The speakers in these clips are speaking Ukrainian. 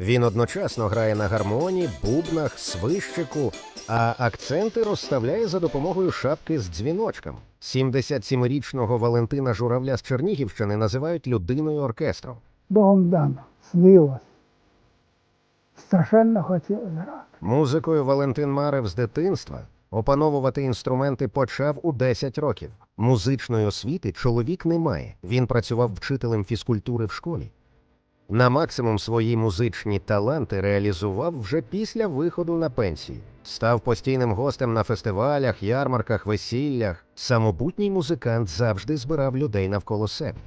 Він одночасно грає на гармоні, бубнах, свищику, а акценти розставляє за допомогою шапки з дзвіночком. 77-річного Валентина Журавля з Чернігівщини називають людиною оркестру. Богом дано, снилось. Страшенно хотів грати. Музикою Валентин марив з дитинства. Опановувати інструменти почав у 10 років. Музичної освіти чоловік не має. Він працював вчителем фізкультури в школі. На максимум свої музичні таланти реалізував вже після виходу на пенсію. Став постійним гостем на фестивалях, ярмарках, весіллях. Самобутній музикант завжди збирав людей навколо себе.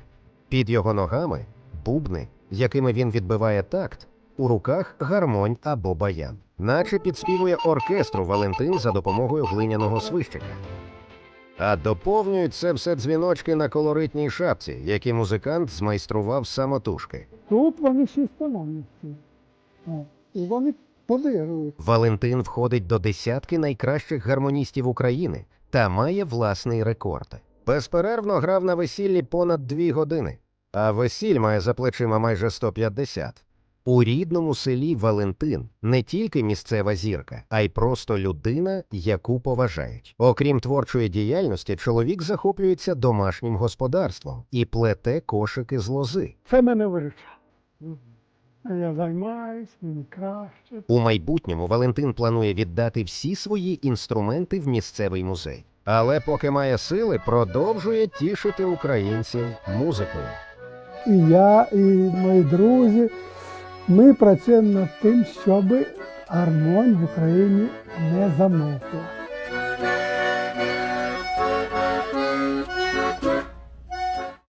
Під його ногами бубни, якими він відбиває такт, у руках гармонь або баян. Наче підспівує оркестру Валентин за допомогою глиняного свищика. А доповнюють це все дзвіночки на колоритній шапці, які музикант змайстрував самотужки. Тут вони всі встановлюються. О, І вони подирують. Валентин входить до десятки найкращих гармоністів України та має власний рекорд. Безперервно грав на весіллі понад дві години, а весіль має за плечима майже 150. У рідному селі Валентин не тільки місцева зірка, а й просто людина, яку поважають. Окрім творчої діяльності, чоловік захоплюється домашнім господарством і плете кошики з лози. Це мене виручає. Я займаюсь, мені краще. У майбутньому Валентин планує віддати всі свої інструменти в місцевий музей. Але поки має сили, продовжує тішити українців музикою. І я, і мої друзі. Ми працюємо над тим, щоб гармонь в Україні не замовкла.